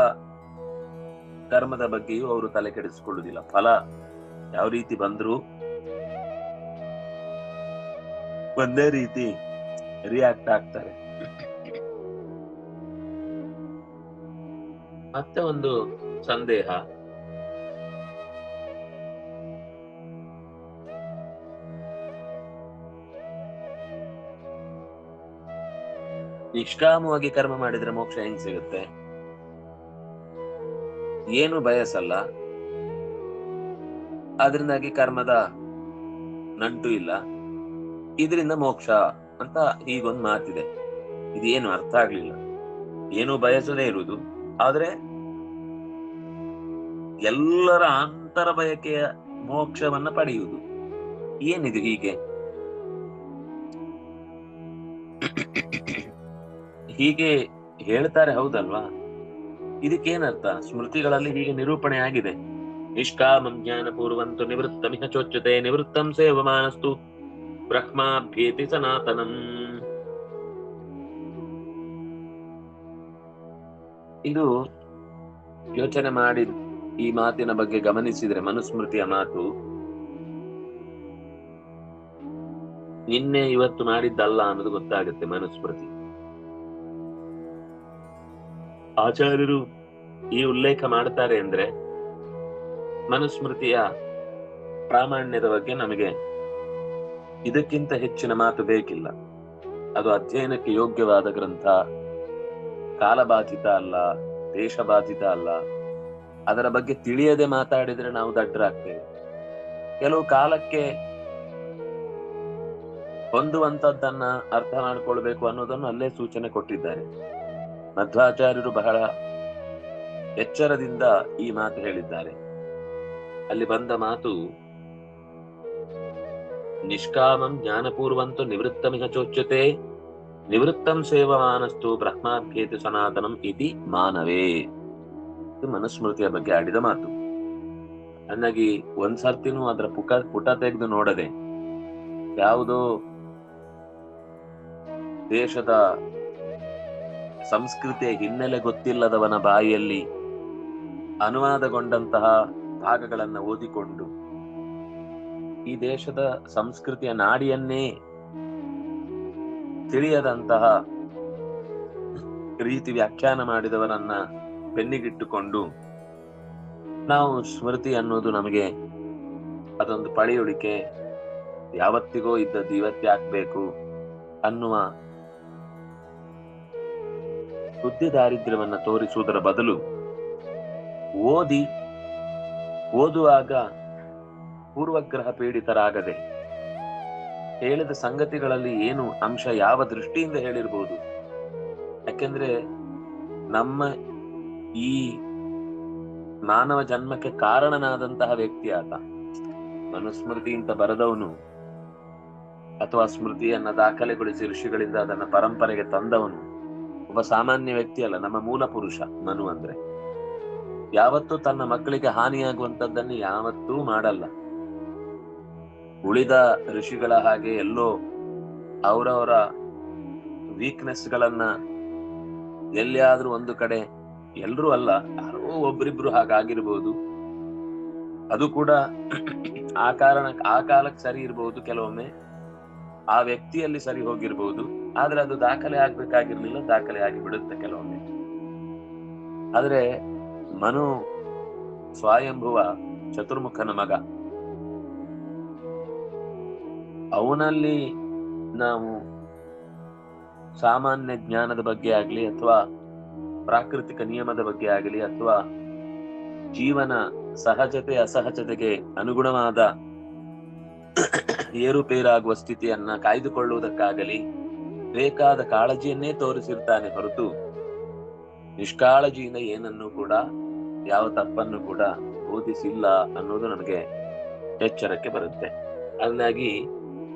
ಕರ್ಮದ ಬಗ್ಗೆಯೂ ಅವರು ತಲೆ ಕೆಡಿಸಿಕೊಳ್ಳುವುದಿಲ್ಲ. ಫಲ ಯಾವ ರೀತಿ ಬಂದರೂ ಒಂದೇ ರೀತಿ ರಿಯಾಕ್ಟ್ ಆಗ್ತಾರೆ. ಮತ್ತೆ ಒಂದು ಸಂದೇಹ. ನಿಷ್ಕಾಮವಾಗಿ ಕರ್ಮ ಮಾಡಿದ್ರೆ ಮೋಕ್ಷ ಹೆಂಗ್ ಸಿಗುತ್ತೆ? ಏನು ಬಯಸಲ್ಲ. ಅದರಿಂದಾಗಿ ಕರ್ಮದ ನಂಟು ಇಲ್ಲ. ಇದರಿಂದ ಮೋಕ್ಷ ಅಂತ ಹೀಗೊಂದು ಮಾತಿದೆ. ಇದೇನು ಅರ್ಥ ಆಗ್ಲಿಲ್ಲ. ಏನು ಬಯಸದೇ ಇರುವುದು. ಆದ್ರೆ ಎಲ್ಲರ ಅಂತರ ಬಯಕೆಯ ಮೋಕ್ಷವನ್ನ ಪಡೆಯುವುದು. ಏನಿದು ಹೀಗೆ? ಹೀಗೆ ಹೇಳ್ತಾರೆ ಹೌದಲ್ವಾ? ಇದಕ್ಕೇನರ್ಥ? ಸ್ಮೃತಿಗಳಲ್ಲಿ ಹೀಗೆ ನಿರೂಪಣೆ ಆಗಿದೆ. ನಿಷ್ಕಾಮಂ ಜ್ಞಾನ ಪೂರ್ವಂತು ನಿವೃತ್ತಮಿಹ ಚೋಚ್ಯತೆ, ನಿವೃತ್ತಂ ಸೇವಮಾನಸ್ತು ಬ್ರಹ್ಮಾಭ್ಯೇತಿ ಸನಾತನಂ. ಇದು ಯೋಚನೆ ಮಾಡಿ ಈ ಮಾತಿನ ಬಗ್ಗೆ ಗಮನಿಸಿದ್ರೆ ಮನುಸ್ಮೃತಿಯ ಮಾತು, ನಿನ್ನೆ ಇವತ್ತು ಮಾಡಿದ್ದಲ್ಲ ಅನ್ನೋದು ಗೊತ್ತಾಗುತ್ತೆ ಮನುಸ್ಮೃತಿ. ಆಚಾರ್ಯರು ಈ ಉಲ್ಲೇಖ ಮಾಡ್ತಾರೆ ಅಂದ್ರೆ ಮನುಸ್ಮೃತಿಯ ಪ್ರಾಮಾಣ್ಯದ ಬಗ್ಗೆ ನಮಗೆ ಇದಕ್ಕಿಂತ ಹೆಚ್ಚಿನ ಮಾತು ಬೇಕಿಲ್ಲ. ಅದು ಅಧ್ಯಯನಕ್ಕೆ ಯೋಗ್ಯವಾದ ಗ್ರಂಥ, ಕಾಲಬಾಧಿತ ಅಲ್ಲ, ದೇಶಬಾಧಿತ ಅಲ್ಲ. ಅದರ ಬಗ್ಗೆ ತಿಳಿಯದೆ ಮಾತಾಡಿದ್ರೆ ನಾವು ದಡ್ಡರಾಗ್ತೇವೆ ಕೆಲವು ಕಾಲಕ್ಕೆ ಹೊಂದುವಂತದ್ದನ್ನ ಅರ್ಥ ಮಾಡ್ಕೊಳ್ಬೇಕು ಅನ್ನೋದನ್ನು ಅಲ್ಲೇ ಸೂಚನೆ ಕೊಟ್ಟಿದ್ದಾರೆ. ಮಧ್ವಾಚಾರ್ಯರು ಬಹಳ ಎಚ್ಚರದಿಂದ ಈ ಮಾತು ಹೇಳಿದ್ದಾರೆ. ಅಲ್ಲಿ ಬಂದ ಮಾತು, ನಿಷ್ಕಾಮಂ ಜ್ಞಾನಪೂರ್ವಂತು ನಿವೃತ್ತಮಿಹ ಚೋಚ್ಯತೆ, ನಿವೃತ್ತಂ ಸೇವಮಾನಸ್ತು ಬ್ರಹ್ಮಾಭ್ಯೇತಿ ಸನಾತನಂ ಇತಿ ಮಾನವೇ. ಮನುಸ್ಮೃತಿಯ ಬಗ್ಗೆ ಆಡಿದ ಮಾತು. ಹಂಗಾಗಿ ಒಂದ್ಸರ್ತಿನೂ ಅದರ ಪುಟ ಪುಟ ತೆಗೆದು ನೋಡದೆ, ಯಾವುದೋ ದೇಶದ ಸಂಸ್ಕೃತಿಯ ಹಿನ್ನೆಲೆ ಗೊತ್ತಿಲ್ಲದವನ ಬಾಯಿಯಲ್ಲಿ ಅನುವಾದಗೊಂಡಂತಹ ಭಾಗಗಳನ್ನು ಓದಿಕೊಂಡು ಈ ದೇಶದ ಸಂಸ್ಕೃತಿಯ ನಾಡಿಯನ್ನೇ ತಿಳಿಯದಂತಹ ರೀತಿ ವ್ಯಾಖ್ಯಾನ ಮಾಡಿದವರನ್ನ ಬೆನ್ನಿಗಿಟ್ಟುಕೊಂಡು ನಾವು ಸ್ಮೃತಿ ಅನ್ನೋದು ನಮಗೆ ಅದೊಂದು ಪಳೆಯುಳಿಕೆ. ಯಾವತ್ತಿಗೋ ಇದ್ದದ್ದು ಇವತ್ತೇ ಆಗ್ಬೇಕು ಅನ್ನುವ ಬುದ್ಧಿ ದಾರಿದ್ರ್ಯವನ್ನು ತೋರಿಸುವುದರ ಬದಲು ಓದಿ, ಓದುವಾಗ ಪೂರ್ವಗ್ರಹ ಪೀಡಿತರಾಗದೆ ಹೇಳಿದ ಸಂಗತಿಗಳಲ್ಲಿ ಏನು ಅಂಶ ಯಾವ ದೃಷ್ಟಿಯಿಂದ ಹೇಳಿರ್ಬೋದು? ಯಾಕೆಂದ್ರೆ ನಮ್ಮ ಈ ಮಾನವ ಜನ್ಮಕ್ಕೆ ಕಾರಣನಾದಂತಹ ವ್ಯಕ್ತಿ ಆತ. ಮನುಸ್ಮೃತಿ ಅಂತ ಬರೆದವನು ಅಥವಾ ಸ್ಮೃತಿಯನ್ನ ದಾಖಲೆಗೊಳಿಸಿ ಋಷಿಗಳಿಂದ ಅದನ್ನ ಪರಂಪರೆಗೆ ತಂದವನು. ಒಬ್ಬ ಸಾಮಾನ್ಯ ವ್ಯಕ್ತಿ ಅಲ್ಲ ನಮ್ಮ ಮೂಲ ಪುರುಷ ಮನು ಅಂದ್ರೆ. ಯಾವತ್ತೂ ತನ್ನ ಮಕ್ಕಳಿಗೆ ಹಾನಿಯಾಗುವಂತದ್ದನ್ನು ಯಾವತ್ತೂ ಮಾಡಲ್ಲ. ಉಳಿದ ಋಷಿಗಳ ಹಾಗೆ ಎಲ್ಲೋ ಅವರವರ ವೀಕ್ನೆಸ್ ಗಳನ್ನ ಎಲ್ಲಿಯಾದ್ರೂ ಒಂದು ಕಡೆ ಎಲ್ರೂ ಅಲ್ಲ, ಯಾರೋ ಒಬ್ರಿಬ್ರು ಹಾಗಾಗಿರ್ಬೋದು. ಅದು ಕೂಡ ಆ ಕಾರಣ, ಆ ಕಾಲಕ್ಕೆ ಸರಿ ಇರಬಹುದು ಕೆಲವೊಮ್ಮೆ. ಆ ವ್ಯಕ್ತಿಯಲ್ಲಿ ಸರಿ ಹೋಗಿರ್ಬಹುದು ಆದ್ರೆ ಅದು ದಾಖಲೆ ಆಗ್ಬೇಕಾಗಿರ್ಲಿಲ್ಲ, ದಾಖಲೆ ಆಗಿ ಬಿಡುತ್ತೆ ಕೆಲವೊಮ್ಮೆ. ಆದ್ರೆ ಮನು ಸ್ವಯಂಭುವ ಚತುರ್ಮುಖನ ಮಗ. ಅವನಲ್ಲಿ ನಾವು ಸಾಮಾನ್ಯ ಜ್ಞಾನದ ಬಗ್ಗೆ ಆಗ್ಲಿ ಅಥವಾ ಪ್ರಾಕೃತಿಕ ನಿಯಮದ ಬಗ್ಗೆ ಆಗಲಿ ಅಥವಾ ಜೀವನ ಸಹಜತೆ, ಅಸಹಜತೆಗೆ ಅನುಗುಣವಾದ ಏರುಪೇರಾಗುವ ಸ್ಥಿತಿಯನ್ನ ಕಾಯ್ದುಕೊಳ್ಳುವುದಕ್ಕಾಗಲಿ ಬೇಕಾದ ಕಾಳಜಿಯನ್ನೇ ತೋರಿಸಿರ್ತಾನೆ ಹೊರತು ನಿಷ್ಕಾಳಜಿಯಿಂದ ಏನನ್ನು ಕೂಡ, ಯಾವ ತಪ್ಪನ್ನು ಕೂಡ ಓದಿಸಿಲ್ಲ ಅನ್ನೋದು ನನಗೆ ಎಚ್ಚರಕ್ಕೆ ಬರುತ್ತೆ. ಅದನ್ನಾಗಿ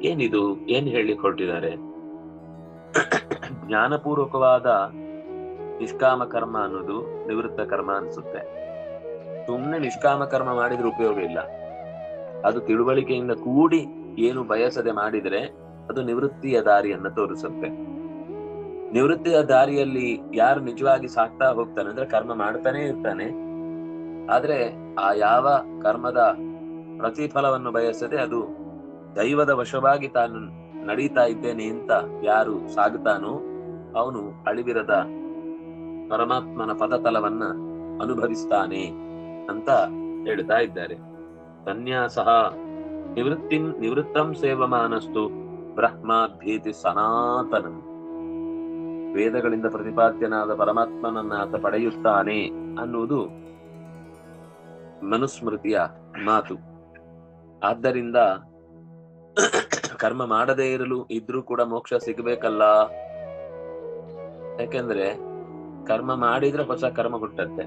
ಏನಿದು, ಏನ್ ಹೇಳಿ ಹೊರಟಿದ್ದಾರೆ ಜ್ಞಾನಪೂರ್ವಕವಾದ ನಿಷ್ಕಾಮ ಕರ್ಮ ಅನ್ನೋದು ನಿವೃತ್ತ ಕರ್ಮ ಅನ್ಸುತ್ತೆ. ಸುಮ್ಮನೆ ನಿಷ್ಕಾಮ ಕರ್ಮ ಮಾಡಿದ್ರೆ ಉಪಯೋಗ ಇಲ್ಲ. ಅದು ತಿಳುವಳಿಕೆಯಿಂದ ಕೂಡಿ ಏನು ಬಯಸದೆ ಮಾಡಿದ್ರೆ ಅದು ನಿವೃತ್ತಿಯ ದಾರಿಯನ್ನ ತೋರಿಸುತ್ತೆ. ನಿವೃತ್ತಿಯ ದಾರಿಯಲ್ಲಿ ಯಾರು ನಿಜವಾಗಿ ಸಾಕ್ತಾ ಹೋಗ್ತಾನೆ ಅಂದ್ರೆ ಕರ್ಮ ಮಾಡ್ತಾನೆ ಇರ್ತಾನೆ. ಆದ್ರೆ ಆ ಯಾವ ಕರ್ಮದ ಪ್ರತಿಫಲವನ್ನು ಬಯಸದೆ ಅದು ದೈವದ ವಶವಾಗಿ ತಾನು ನಡೀತಾ ಇದ್ದೇನೆ ಅಂತ ಯಾರು ಸಾಗುತ್ತಾನೋ ಅವನು ಅಳಿವಿರದ ಪರಮಾತ್ಮನ ಪದತಲವನ್ನ ಅನುಭವಿಸ್ತಾನೆ ಅಂತ ಹೇಳ್ತಾ ಇದ್ದಾರೆ. ಸನ್ಯಾಸ ನಿವೃತ್ತಿ ನಿವೃತ್ತಂ ಸೇವಮಾನಸ್ತು. ಬ್ರಹ್ಮಾಭೀತಿ ಸನಾತನ ವೇದಗಳಿಂದ ಪ್ರತಿಪಾದ್ಯನಾದ ಪರಮಾತ್ಮನನ್ನ ಆತ ಪಡೆಯುತ್ತಾನೆ ಅನ್ನುವುದು ಮನುಸ್ಮೃತಿಯ ಮಾತು. ಆದ್ದರಿಂದ ಕರ್ಮ ಮಾಡದೇ ಇರಲು ಇದ್ರೂ ಕೂಡ ಮೋಕ್ಷ ಸಿಗಬೇಕಲ್ಲ? ಯಾಕೆಂದ್ರೆ ಕರ್ಮ ಮಾಡಿದ್ರೆ ಹೊಸ ಕರ್ಮ ಹುಟ್ಟತ್ತೆ.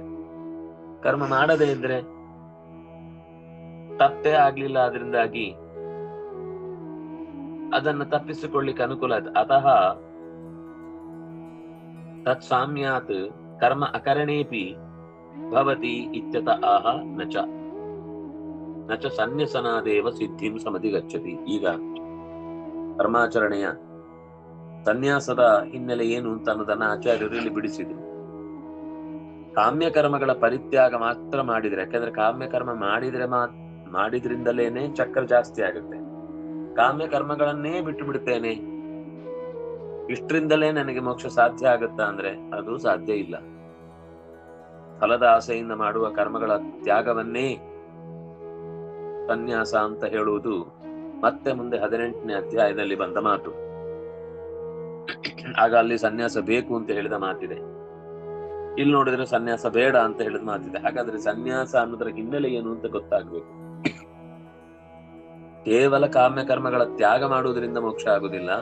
ಕರ್ಮ ಮಾಡದೇ ಇದ್ರೆ ತಪ್ಪೇ ಆಗ್ಲಿಲ್ಲ ಅದರಿಂದಾಗಿ ಅದನ್ನ ತಪ್ಪಿಸಿಕೊಳ್ಳಿಕ್ಕೆ ಅನುಕೂಲ ಆಯ್ತು. ಅತಃ ತತ್ ಸಾಮ್ಯಾತ್ ಕರ್ಮ ಅಕರಣೇಪಿ ಭವತಿ ಇತ್ಯತ ಆಹ ನಚ. ನಚ ಸನ್ಯಸನಾದೇವ ಸಿದ್ಧಿಂ ಸಮತಿ ಗಚ್ಚತಿ. ಈಗ ಕರ್ಮಾಚರಣೆಯ ಸನ್ಯಾಸದ ಹಿನ್ನೆಲೆ ಏನು ಅಂತ ಅನ್ನೋದನ್ನ ಆಚಾರ್ಯರು ಇಲ್ಲಿ ಬಿಡಿಸಿದ್ರು. ಕಾಮ್ಯ ಕರ್ಮಗಳ ಪರಿತ್ಯಾಗ ಮಾತ್ರ ಮಾಡಿದ್ರೆ, ಯಾಕಂದ್ರೆ ಕಾಮ್ಯ ಕರ್ಮ ಮಾಡಿದ್ರೆ ಮಾ ಮಾಡಿದ್ರಿಂದಲೇನೆ ಚಕ್ರ ಜಾಸ್ತಿ ಆಗುತ್ತೆ. ಕಾಮ್ಯ ಕರ್ಮಗಳನ್ನೇ ಬಿಟ್ಟು ಬಿಡ್ತೇನೆ ಇಷ್ಟರಿಂದಲೇ ನನಗೆ ಮೋಕ್ಷ ಸಾಧ್ಯ ಆಗುತ್ತಾ ಅಂದ್ರೆ ಅದು ಸಾಧ್ಯ ಇಲ್ಲ. ಫಲದ ಆಸೆಯಿಂದ ಮಾಡುವ ಕರ್ಮಗಳ ತ್ಯಾಗವನ್ನೇ ಸನ್ಯಾಸ ಅಂತ ಹೇಳುವುದು ಮತ್ತೆ ಮುಂದೆ ಹದಿನೆಂಟನೇ ಅಧ್ಯಾಯದಲ್ಲಿ ಬಂದ ಮಾತು. ಆಗ ಅಲ್ಲಿ ಸನ್ಯಾಸ ಬೇಕು ಅಂತ ಹೇಳಿದ ಮಾತಿದೆ. ಇಲ್ಲಿ ನೋಡಿದ್ರೆ ಸನ್ಯಾಸ ಬೇಡ ಅಂತ ಹೇಳಿದ ಮಾತಿದೆ. ಹಾಗಾದ್ರೆ ಸನ್ಯಾಸ ಅನ್ನೋದರ ಹಿನ್ನೆಲೆ ಏನು ಅಂತ ಗೊತ್ತಾಗ್ಬೇಕು. ಕೇವಲ ಕಾಮ್ಯ ಕರ್ಮಗಳ ತ್ಯಾಗ ಮಾಡುವುದರಿಂದ ಮೋಕ್ಷ ಆಗುವುದಿಲ್ಲ.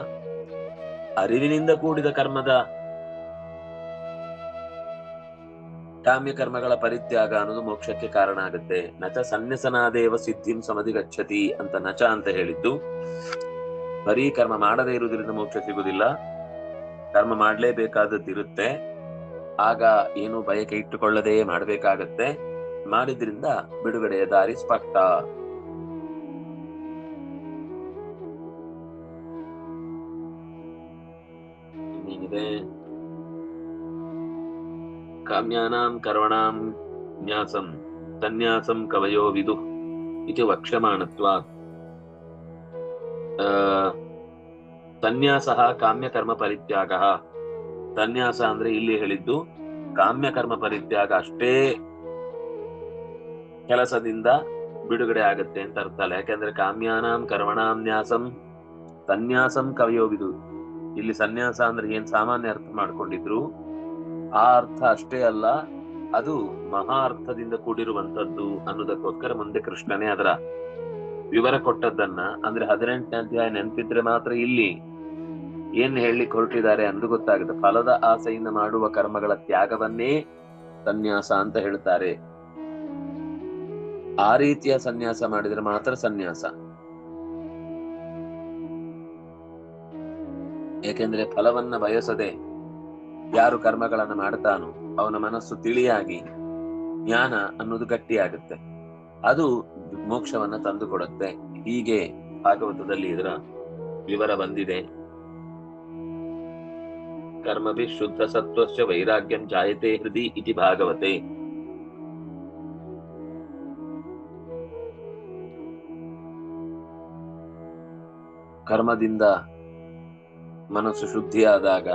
ಅರಿವಿನಿಂದ ಕೂಡಿದ ಕರ್ಮದ ಕಾಮ್ಯ ಕರ್ಮಗಳ ಪರಿತ್ಯಾಗ ಅನ್ನೋದು ಮೋಕ್ಷಕ್ಕೆ ಕಾರಣ ಆಗುತ್ತೆ. ನಚ ಸನ್ಯಸನಾದೇವ ಸಿದ್ಧಿಂ ಸಮಧಿ ಗಚ್ಚತಿ ಅಂತ ನಚ ಅಂತ ಹೇಳಿದ್ದು, ಬರೀ ಕರ್ಮ ಮಾಡದೇ ಇರುವುದರಿಂದ ಮೋಕ್ಷ ಸಿಗುವುದಿಲ್ಲ. ಕರ್ಮ ಮಾಡ್ಲೇಬೇಕಾದದ್ದಿರುತ್ತೆ ಆಗ ಏನು ಬಯಕೆ ಇಟ್ಟುಕೊಳ್ಳದೆಯೇ ಮಾಡಬೇಕಾಗತ್ತೆ. ಮಾಡಿದ್ರಿಂದ ಬಿಡುಗಡೆಯ ದಾರಿ ಸ್ಪಷ್ಟ. ಇನ್ನೇನಿದೆ ಕಾಮ್ಯಾನಾಂ ಕರ್ವಣಾಂ ನ್ಯಾಸಂ ಕವಯೋ ವಿದು ಇದು ವಕ್ಷ್ಯಮಾಣತ್ವ ಸನ್ಯಾಸ ಕಾಮ್ಯಕರ್ಮ ಪರಿತ್ಯಾಗ ಸನ್ಯಾಸ ಅಂದ್ರೆ ಇಲ್ಲಿ ಹೇಳಿದ್ದು ಕಾಮ್ಯಕರ್ಮ ಪರಿತ್ಯಾಗ ಅಷ್ಟೇ ಕೆಲಸದಿಂದ ಬಿಡುಗಡೆ ಆಗತ್ತೆ ಅಂತ ಅರ್ಥ ಅಲ್ಲ. ಯಾಕೆಂದ್ರೆ ಕಾಮ್ಯಾನಾಂ ಕರ್ಮಣಾಂ ನ್ಯಾಸಂ ಸನ್ಯಾಸಂ ಕವಯೋವಿದು ಇಲ್ಲಿ ಸನ್ಯಾಸ ಅಂದ್ರೆ ಏನ್ ಸಾಮಾನ್ಯ ಅರ್ಥ ಮಾಡ್ಕೊಂಡಿದ್ರು? ಆ ಅರ್ಥ ಅಷ್ಟೇ ಅಲ್ಲ, ಅದು ಮಹಾ ಅರ್ಥದಿಂದ ಕೂಡಿರುವಂತದ್ದು ಅನ್ನೋದಕ್ಕೋಸ್ಕರ ಮುಂದೆ ಕೃಷ್ಣನೇ ಅದರ ವಿವರ ಕೊಟ್ಟದ್ದನ್ನ, ಅಂದ್ರೆ ಹದಿನೆಂಟನೇ ಅಧ್ಯಾಯ ನೆನಪಿದ್ರೆ ಮಾತ್ರ ಇಲ್ಲಿ ಏನ್ ಹೇಳಿ ಹೊರಟಿದ್ದಾರೆ ಅಂದು ಗೊತ್ತಾಗುತ್ತೆ. ಫಲದ ಆಸೆಯಿಂದ ಮಾಡುವ ಕರ್ಮಗಳ ತ್ಯಾಗವನ್ನೇ ಸನ್ಯಾಸ ಅಂತ ಹೇಳ್ತಾರೆ. ಆ ರೀತಿಯ ಸನ್ಯಾಸ ಮಾಡಿದ್ರೆ ಮಾತ್ರ ಸನ್ಯಾಸ. ಏಕೆಂದ್ರೆ ಫಲವನ್ನ ಬಯಸದೆ ಯಾರು ಕರ್ಮಗಳನ್ನ ಮಾಡ್ತಾನೋ ಅವನ ಮನಸ್ಸು ತಿಳಿಯಾಗಿ ಜ್ಞಾನ ಅನ್ನೋದು ಗಟ್ಟಿಯಾಗುತ್ತೆ. ಅದು ಮೋಕ್ಷವನ್ನ ತಂದುಕೊಡುತ್ತೆ. ಹೀಗೆ ಭಾಗವತದಲ್ಲಿ ಇದರ ವಿವರ ಬಂದಿದೆ. ಕರ್ಮಭಿ ಶುದ್ಧ ಸತ್ವಸ್ಯ ವೈರಾಗ್ಯಂ ಜಾಯತೆ ಹೃದಿ ಇತಿ ಭಾಗವತೆ. ಕರ್ಮದಿಂದ ಮನಸ್ಸು ಶುದ್ಧಿಯಾದಾಗ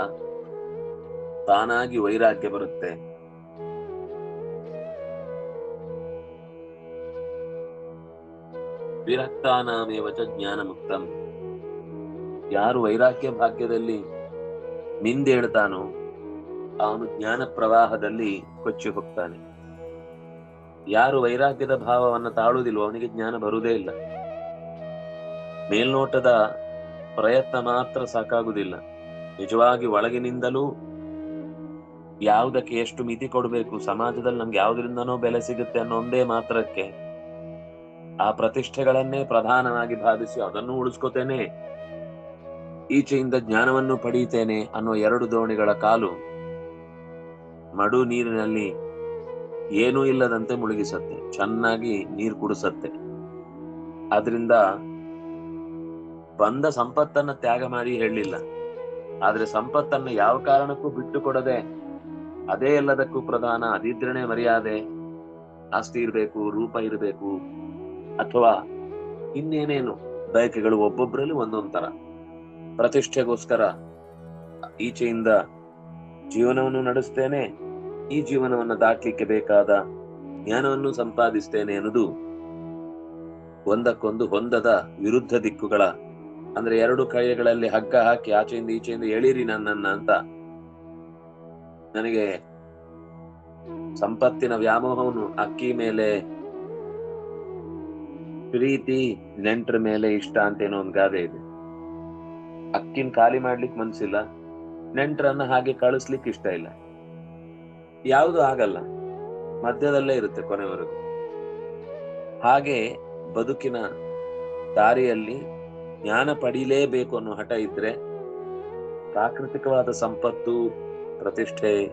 ತಾನಾಗಿ ವೈರಾಗ್ಯ ಬರುತ್ತೆ. ವಿರಕ್ತಾನಾಮೇವಚ ಜ್ಞಾನ ಮುಕ್ತಂ ಯಾರು ವೈರಾಗ್ಯ ಭಾಗ್ಯದಲ್ಲಿ ನಿಂದೇಳ್ತಾನೋ ಅವನು ಜ್ಞಾನ ಪ್ರವಾಹದಲ್ಲಿ ಕೊಚ್ಚಿ ಹೋಗ್ತಾನೆ. ಯಾರು ವೈರಾಗ್ಯದ ಭಾವವನ್ನು ತಾಳುವುದಿಲ್ವೋ ಅವನಿಗೆ ಜ್ಞಾನ ಬರುವುದೇ ಇಲ್ಲ. ಮೇಲ್ನೋಟದ ಪ್ರಯತ್ನ ಮಾತ್ರ ಸಾಕಾಗುವುದಿಲ್ಲ. ನಿಜವಾಗಿ ಒಳಗಿನಿಂದಲೂ ಯಾವುದಕ್ಕೆ ಎಷ್ಟು ಮಿತಿ ಕೊಡಬೇಕು, ಸಮಾಜದಲ್ಲಿ ನಮ್ಗೆ ಯಾವುದರಿಂದನೋ ಬೆಲೆ ಸಿಗುತ್ತೆ ಅನ್ನೋ ಒಂದೇ ಮಾತ್ರಕ್ಕೆ ಆ ಪ್ರತಿಷ್ಠೆಗಳನ್ನೇ ಪ್ರಧಾನವಾಗಿ ಭಾವಿಸಿ ಅದನ್ನು ಉಳಿಸ್ಕೋತೇನೆ, ಈಚೆಯಿಂದ ಜ್ಞಾನವನ್ನು ಪಡೆಯುತ್ತೇನೆ ಅನ್ನೋ ಎರಡು ದೋಣಿಗಳ ಕಾಲು ಮಡು ನೀರಿನಲ್ಲಿ ಏನೂ ಇಲ್ಲದಂತೆ ಮುಳುಗಿಸತ್ತೆ, ಚೆನ್ನಾಗಿ ನೀರು ಕುಡಿಸತ್ತೆ. ಆದ್ರಿಂದ ಬಂದ ಸಂಪತ್ತನ್ನ ತ್ಯಾಗ ಮಾಡಿ ಹೇಳಲಿಲ್ಲ. ಆದ್ರೆ ಸಂಪತ್ತನ್ನ ಯಾವ ಕಾರಣಕ್ಕೂ ಬಿಟ್ಟು ಕೊಡದೆ ಅದೇ ಎಲ್ಲದಕ್ಕೂ ಪ್ರಧಾನ, ಅದಿದ್ರನೇ ಮರ್ಯಾದೆ, ಆಸ್ತಿ ಇರಬೇಕು, ರೂಪ ಇರಬೇಕು, ಅಥವಾ ಇನ್ನೇನೇನು ಬಯಕೆಗಳು ಒಬ್ಬೊಬ್ಬರಲ್ಲಿ ಒಂದೊಂದ್ ತರ ಪ್ರತಿಷ್ಠೆಗೋಸ್ಕರ ಈಚೆಯಿಂದ ಜೀವನವನ್ನು ನಡೆಸ್ತೇನೆ, ಈ ಜೀವನವನ್ನು ದಾಟ್ಲಿಕ್ಕೆ ಬೇಕಾದ ಜ್ಞಾನವನ್ನು ಸಂಪಾದಿಸ್ತೇನೆ ಅನ್ನೋದು ಒಂದಕ್ಕೊಂದು ಹೊಂದದ ವಿರುದ್ಧ ದಿಕ್ಕುಗಳ ಅಂದ್ರೆ ಎರಡು ಕೈಗಳಲ್ಲಿ ಹಗ್ಗ ಹಾಕಿ ಆಚೆಯಿಂದ ಈಚೆಯಿಂದ ಎಳೀರಿ ನನ್ನನ್ನ ಅಂತ ನನಗೆ ಸಂಪತ್ತಿನ ವ್ಯಾಮೋಹವನ್ನು ಅಕ್ಕಿ ಮೇಲೆ ಪ್ರೀತಿ ನೆಂಟ್ರ ಮೇಲೆ ಇಷ್ಟ ಅಂತ ಏನೋ ಒಂದು ಗಾದೆ ಇದೆ. ಅಕ್ಕಿನ ಖಾಲಿ ಮಾಡ್ಲಿಕ್ಕೆ ಮನ್ಸಿಲ್ಲ, ನೆಂಟ್ರನ್ನ ಹಾಗೆ ಕಳಿಸ್ಲಿಕ್ಕೆ ಇಷ್ಟ ಇಲ್ಲ. ಯಾವುದು ಆಗಲ್ಲ, ಮಧ್ಯದಲ್ಲೇ ಇರುತ್ತೆ ಕೊನೆವರೆಗೂ. ಹಾಗೆ ಬದುಕಿನ ದಾರಿಯಲ್ಲಿ ಜ್ಞಾನ ಪಡೀಲೇಬೇಕು ಅನ್ನೋ ಹಠ ಇದ್ರೆ ಪ್ರಾಕೃತಿಕವಾದ ಸಂಪತ್ತು, ಪ್ರತಿಷ್ಠೆ,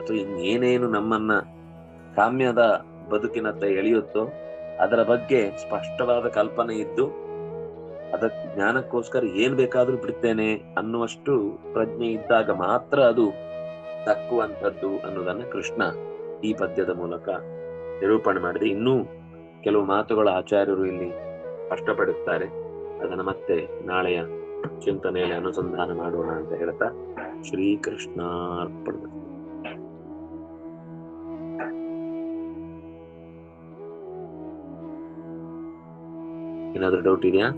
ಅಥವಾ ಇನ್ನೇನೇನು ನಮ್ಮನ್ನ ಕಾಮ್ಯದ ಬದುಕಿನತ್ತ ಎಳೆಯುತ್ತೋ ಅದರ ಬಗ್ಗೆ ಸ್ಪಷ್ಟವಾದ ಕಲ್ಪನೆ ಇದ್ದು ಅದಕ್ಕೆ ಜ್ಞಾನಕ್ಕೋಸ್ಕರ ಏನ್ ಬೇಕಾದ್ರೂ ಬಿಡ್ತೇನೆ ಅನ್ನುವಷ್ಟು ಪ್ರಜ್ಞೆ ಇದ್ದಾಗ ಮಾತ್ರ ಅದು ತಕ್ಕುವಂಥದ್ದು ಅನ್ನೋದನ್ನ ಕೃಷ್ಣ ಈ ಪದ್ಯದ ಮೂಲಕ ನಿರೂಪಣೆ ಮಾಡಿದೆ. ಇನ್ನೂ ಕೆಲವು ಮಾತುಗಳ ಆಚಾರ್ಯರು ಇಲ್ಲಿ ಸ್ಪಷ್ಟಪಡುತ್ತಾರೆ ಅದನ್ನ ಮತ್ತೆ ನಾಳೆಯ ಚಿಂತನೆಯಲ್ಲಿ ಅನುಸಂಧಾನ ಮಾಡೋಣ ಅಂತ ಹೇಳ್ತಾ ಶ್ರೀಕೃಷ್ಣಾರ್ಪಣ. ಏನಾದ್ರೂ ಡೌಟ್ ಇದೆಯಾ?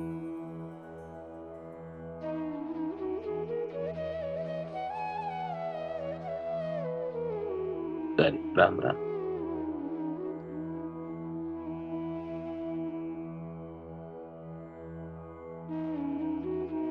ಸರಿ, ರಾಮ್ ರಾಮ್.